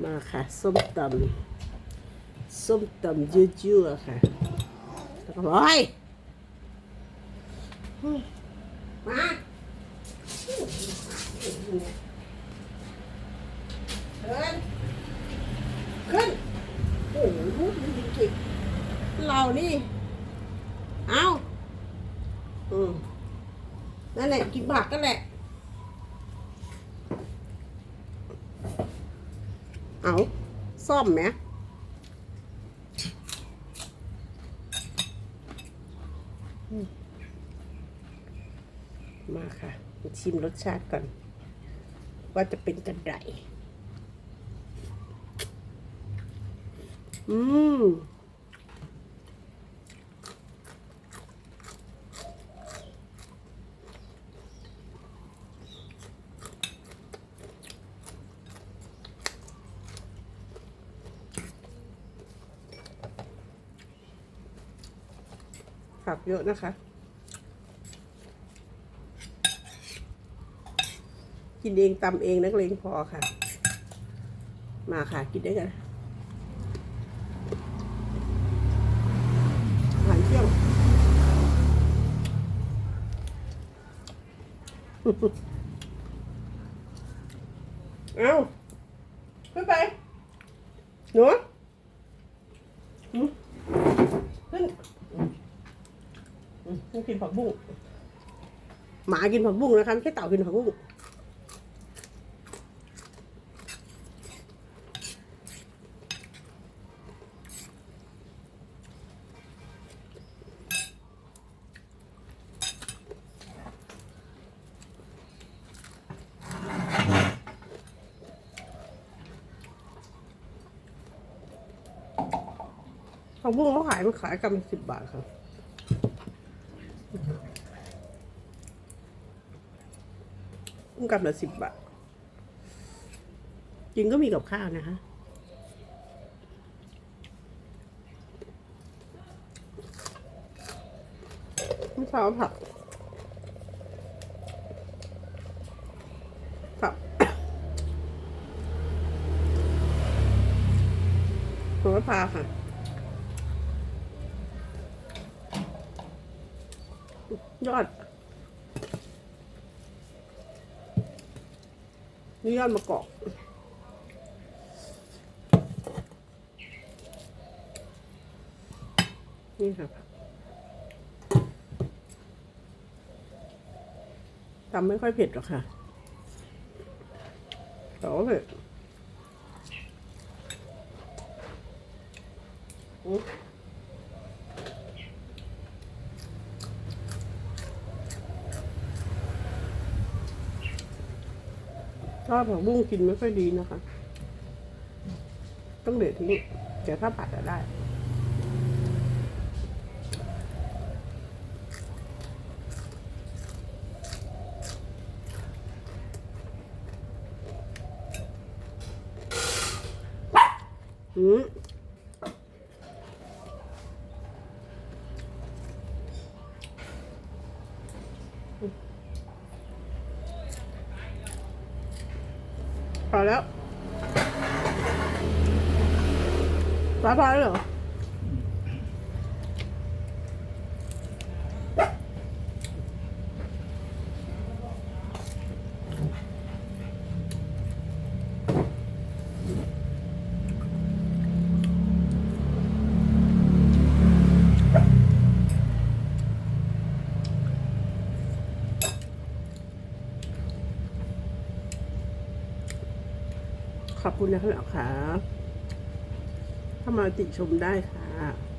มาค่ะ ส้มตำส้มตำยั่วๆค่ะแล้อกเฮ้ยอืมาเดินขึ้นโอ้โหมันจริงเรานี่ เอาอืมนั่นแหละกินผักก็แหละ เอาซ่อมไหมมาค่ะ ชิมรสชาติก่อน ว่าจะเป็นกระไดอืม ผักเยอะนะคะ กินเองตำเองนักเลงพอค่ะ มาค่ะ กินได้กันอาหารเที่ยงเอาขึ้นไปนูหนูขึ้น กินผักบุ้งหมากินผักบุ้งนะคะไม่ใช่เต่ากินผักบุ้งผักบุ้งเขาขายมันขายกำลังสิบบาทค่ะ กุ้งกำละสิบบาทจริงก็มีกับข้าวนะคะไม่ชอบผักผักหัวพาค่ะยอด นี่ยอดมะกอกนี่ค่ะตำไม่ค่อยเผ็ดหรอกค่ะแต่ว่าเผ็ด อุ๊ยชอบผักบุ้งกินไม่ค่อยดีนะคะ ต้องเด็ดทิ้งเดี๋ยวถ้าผัดจะได้อืม พอแล้วพอพอแล้วเหรอ ขอบคุณนะครับค่ะถ้ามาติชมได้ค่ะ